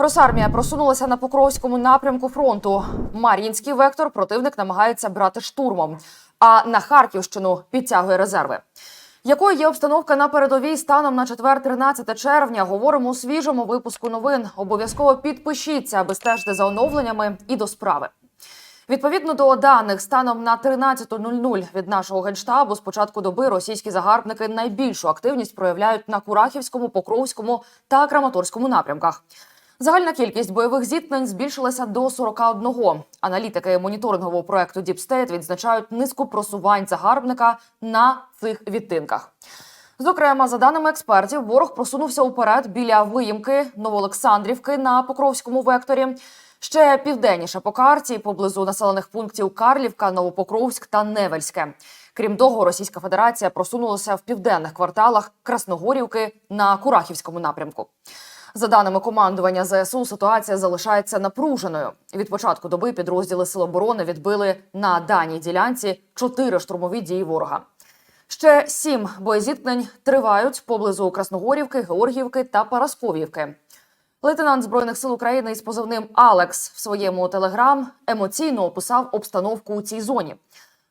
Росармія просунулася на Покровському напрямку фронту. Мар'їнський вектор противник намагається брати штурмом, а на Харківщину підтягує резерви. Якою є обстановка на передовій станом на четвер, 13 червня? Говоримо у свіжому випуску новин. Обов'язково підпишіться, аби стежити за оновленнями і до справи. Відповідно до даних, станом на 13.00 від нашого генштабу з початку доби російські загарбники найбільшу активність проявляють на Курахівському, Покровському та Краматорському напрямках. Загальна кількість бойових зіткнень збільшилася до 41. Аналітики моніторингового проекту State відзначають низку просувань загарбника на цих відтинках. Зокрема, за даними експертів, ворог просунувся уперед біля виїмки Новоолександрівки на Покровському векторі. Ще південніше по карті, поблизу населених пунктів Карлівка, Новопокровськ та Невельське. Крім того, Російська Федерація просунулася в південних кварталах Красногорівки на Курахівському напрямку. За даними командування ЗСУ, ситуація залишається напруженою. Від початку доби підрозділи Сил оборони відбили на даній ділянці чотири штурмові дії ворога. Ще сім боєзіткнень тривають поблизу Красногорівки, Георгіївки та Парасковівки. Лейтенант збройних сил України із позивним Алекс в своєму телеграм емоційно описав обстановку у цій зоні.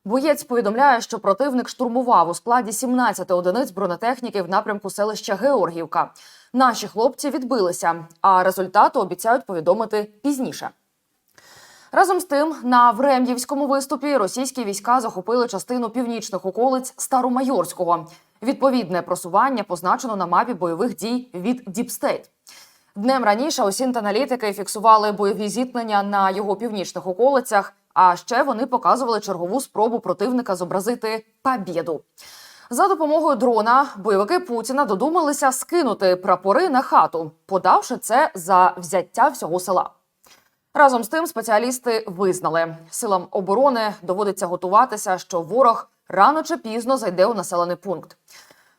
Боєць повідомляє, що противник штурмував у складі 17 одиниць бронетехніки в напрямку селища Георгіївка. Наші хлопці відбилися, а результати обіцяють повідомити пізніше. Разом з тим, на Врем'ївському виступі російські війська захопили частину північних околиць Старомайорського. Відповідне просування позначено на мапі бойових дій від Діпстейт. Днем раніше осінт-аналітики фіксували бойові зіткнення на його північних околицях. А ще вони показували чергову спробу противника зобразити побєду. За допомогою дрона бойовики Путіна додумалися скинути прапори на хату, подавши це за взяття всього села. Разом з тим, спеціалісти визнали, силам оборони доводиться готуватися, що ворог рано чи пізно зайде у населений пункт.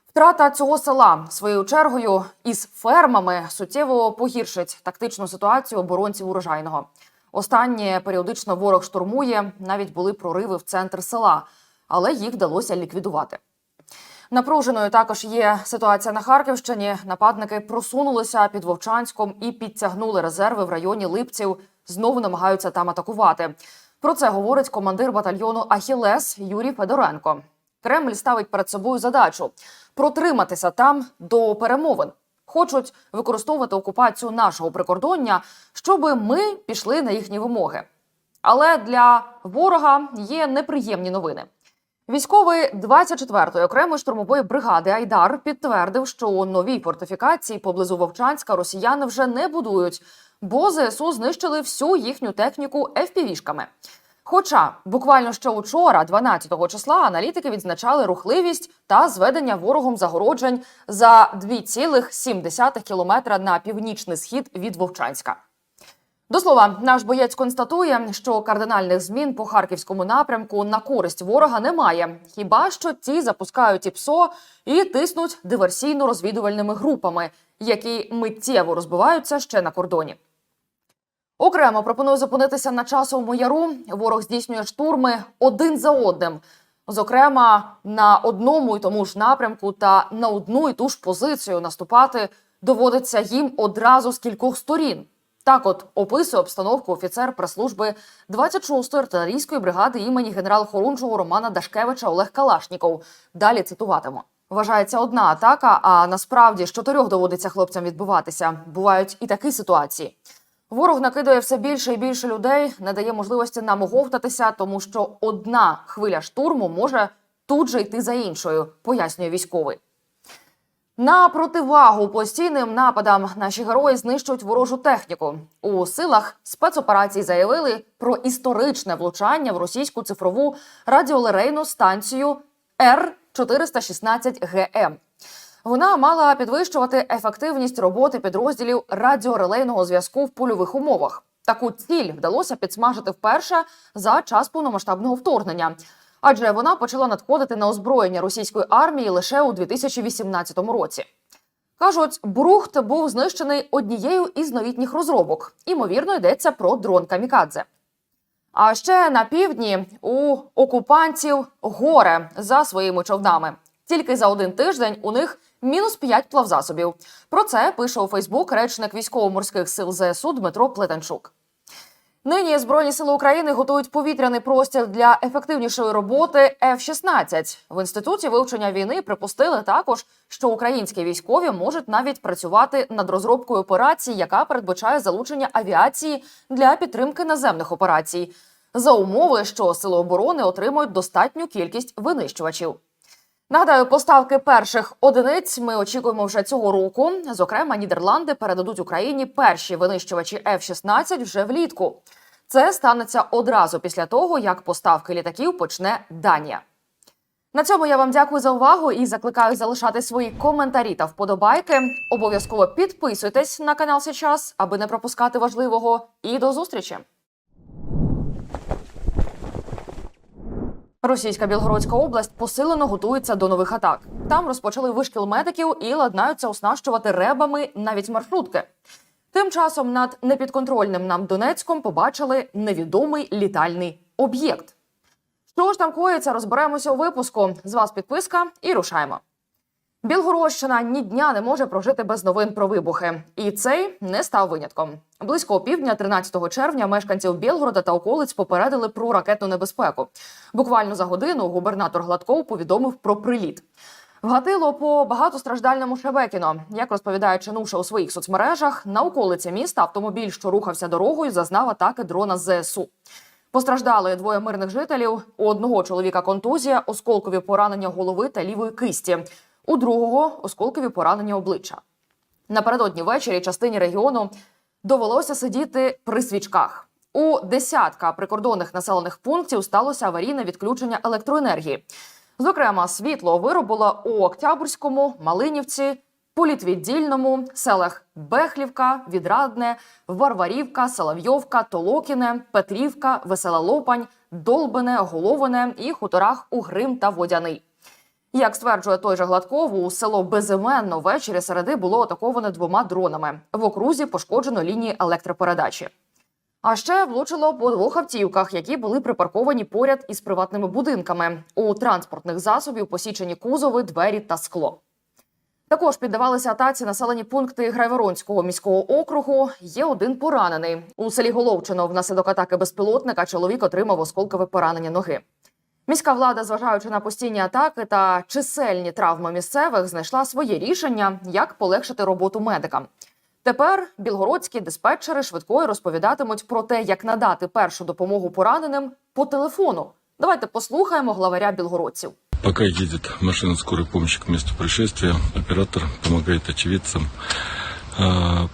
Втрата цього села своєю чергою із фермами суттєво погіршить тактичну ситуацію оборонців урожайного. Останнє періодично ворог штурмує, навіть були прориви в центр села, але їх вдалося ліквідувати. Напруженою також є ситуація на Харківщині. Нападники просунулися під Вовчанськом і підтягнули резерви в районі Липців. Знову намагаються там атакувати. Про це говорить командир батальйону Ахілес Юрій Федоренко. Кремль ставить перед собою задачу протриматися там до перемовин. Хочуть використовувати окупацію нашого прикордоння, щоб ми пішли на їхні вимоги. Але для ворога є неприємні новини. Військовий 24-ї окремої штурмової бригади Айдар підтвердив, що у новій фортифікації поблизу Вовчанська росіяни вже не будують, бо ЗСУ знищили всю їхню техніку FPV-шками. Хоча буквально ще учора, 12-го числа, аналітики відзначали рухливість та зведення ворогом загороджень за 2,7 кілометра на північний схід від Вовчанська. До слова, наш боєць констатує, що кардинальних змін по харківському напрямку на користь ворога немає. Хіба що ті запускають ІПСО і тиснуть диверсійно-розвідувальними групами, які миттєво розбиваються ще на кордоні. Окремо пропоную зупинитися на часовому яру. Ворог здійснює штурми один за одним. Зокрема, на одному і тому ж напрямку та на одну і ту ж позицію наступати доводиться їм одразу з кількох сторін. Так, от описує обстановку офіцер прес-служби 26-ї артилерійської бригади імені генерал-хорунжого Романа Дашкевича Олег Калашніков. Далі цитуватиму. Вважається одна атака, а насправді з чотирьох доводиться хлопцям відбуватися. Бувають і такі ситуації. Ворог накидує все більше і більше людей, не дає можливості нам оговтатися, тому що одна хвиля штурму може тут же йти за іншою, пояснює військовий. На противагу постійним нападам наші герої знищують ворожу техніку. У силах спецоперацій заявили про історичне влучання в російську цифрову радіолерейну станцію Р 416 ГМ. Вона мала підвищувати ефективність роботи підрозділів радіорелейного зв'язку в польових умовах. Таку ціль вдалося підсмажити вперше за час повномасштабного вторгнення, адже вона почала надходити на озброєння російської армії лише у 2018 році. Кажуть, Брухт був знищений однією із новітніх розробок. Імовірно, йдеться про дрон Камікадзе. А ще на півдні у окупантів горе за своїми човнами. Тільки за один тиждень у них мінус 5 плавзасобів. Про це пише у Фейсбук речник військово-морських сил ЗСУ Дмитро Плетенчук. Нині збройні сили України готують повітряний простір для ефективнішої роботи F-16. В інституті вивчення війни припустили також, що українські військові можуть навіть працювати над розробкою операції, яка передбачає залучення авіації для підтримки наземних операцій, за умови, що сили оборони отримують достатню кількість винищувачів. Нагадаю, поставки перших одиниць ми очікуємо вже цього року. Зокрема, Нідерланди передадуть Україні перші винищувачі F-16 вже влітку. Це станеться одразу після того, як поставки літаків почне Данія. На цьому я вам дякую за увагу і закликаю залишати свої коментарі та вподобайки. Обов'язково підписуйтесь на канал Сейчас, аби не пропускати важливого. І до зустрічі! Російська Білгородська область посилено готується до нових атак. Там розпочали вишкіл медиків і ладнаються оснащувати ребами навіть маршрутки. Тим часом над непідконтрольним нам Донецьком побачили невідомий літальний об'єкт. Що ж там коїться, розберемося у випуску. З вас підписка і рушаємо. Білгородщина ні дня не може прожити без новин про вибухи, і цей не став винятком. Близько опівдня, 13 червня, мешканців Білгорода та околиць попередили про ракетну небезпеку. Буквально за годину губернатор Гладков повідомив про приліт. Вгатило по багатостраждальному Шебекіно. Як розповідає Чинуша у своїх соцмережах, на околиці міста автомобіль, що рухався дорогою, зазнав атаки дрона ЗСУ. Постраждали двоє мирних жителів. У одного чоловіка контузія, осколкові поранення голови та лівої кисті. У другого осколкові поранення обличчя. Напередодні ввечері частині регіону довелося сидіти при свічках. У десятка прикордонних населених пунктів сталося аварійне відключення електроенергії. Зокрема, світло виробило у Октябрському, Малинівці, Політвіддільному, селах Бехлівка, Відрадне, Варварівка, Соловйовка, Толокіне, Петрівка, Весела Лопань, Долбине, Головине і хуторах Угрим та Водяний. Як стверджує той же Гладков, у село Безіменно ввечері середи було атаковане двома дронами. В окрузі пошкоджено лінії електропередачі. А ще влучило по двох автівках, які були припарковані поряд із приватними будинками. У транспортних засобів посічені кузови, двері та скло. Також піддавалися атаці населені пункти Грайворонського міського округу. Є один поранений у селі Головчино. Внаслідок атаки безпілотника чоловік отримав осколкове поранення ноги. Міська влада, зважаючи на постійні атаки та чисельні травми місцевих, знайшла своє рішення, як полегшити роботу медикам. Тепер білгородські диспетчери швидкої розповідатимуть про те, як надати першу допомогу пораненим по телефону. Давайте послухаємо главаря білгородців. Пока едет машина скорой помощи к месту происшествия, оператор помогает очевидцам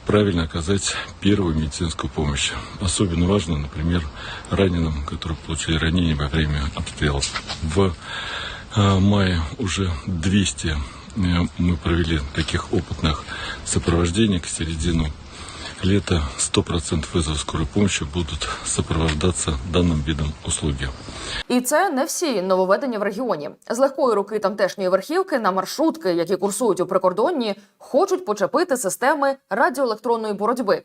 правильно оказать первую медицинскую помощь. Особенно важно, например, раненым, которые получили ранения во время обстрелов. В а, мае уже 200 э, мы провели таких опытных сопровождений к середину лета 100% вызовов скорой помощи будут сопровождаться данным видом услуги. І це не всі нововведення в регіоні. З легкої руки тамтешньої верхівки на маршрутки, які курсують у прикордонні, хочуть почепити системи радіоелектронної боротьби.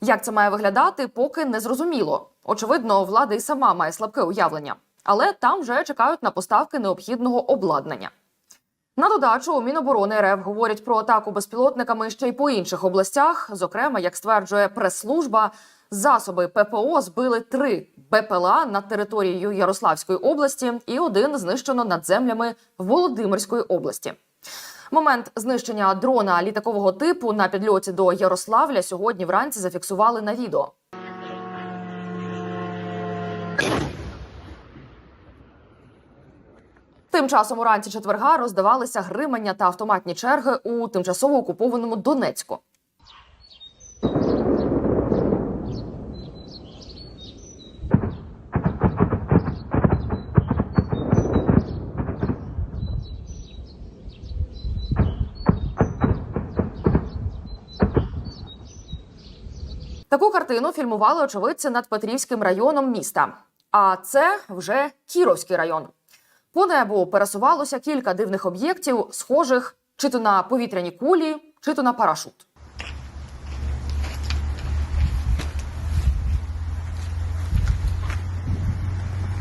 Як це має виглядати, поки не зрозуміло. Очевидно, влада і сама має слабке уявлення, але там вже чекають на поставки необхідного обладнання. На додачу у Міноборони РФ говорять про атаку безпілотниками ще й по інших областях. Зокрема, як стверджує прес-служба, засоби ППО збили три БПЛА над територією Ярославської області, і один знищено над землями Володимирської області. Момент знищення дрона літакового типу на підльоті до Ярославля сьогодні вранці зафіксували на відео. Тим часом уранці четверга роздавалися гримання та автоматні черги у тимчасово окупованому Донецьку. Таку картину фільмували очевидці над Петрівським районом міста. А це вже Кіровський район. По небу пересувалося кілька дивних об'єктів, схожих чи то на повітряні кулі, чи то на парашут.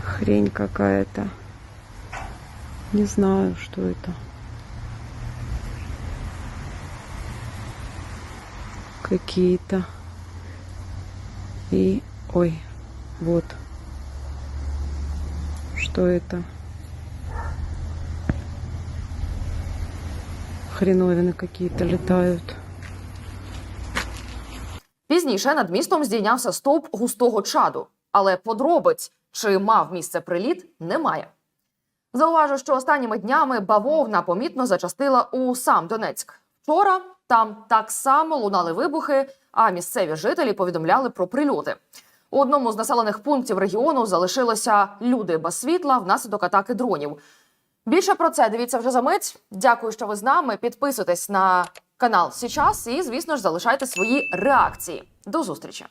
Хрень какая-то. Не знаю, что это. Какие-то. И... Ой, вот. Что это? Хреновины какие-то. Пізніше над містом здійнявся стовп густого чаду, але подробиць, чи мав місце приліт, немає. Зауважу, що останніми днями бавовна помітно зачастила у сам Донецьк. Вчора там так само лунали вибухи, а місцеві жителі повідомляли про прильоти. У одному з населених пунктів регіону залишилися люди без світла внаслідок атаки дронів. Більше про це дивіться вже за мить. Дякую, що ви з нами. Підписуйтесь на канал Січас і, звісно ж, залишайте свої реакції. До зустрічі.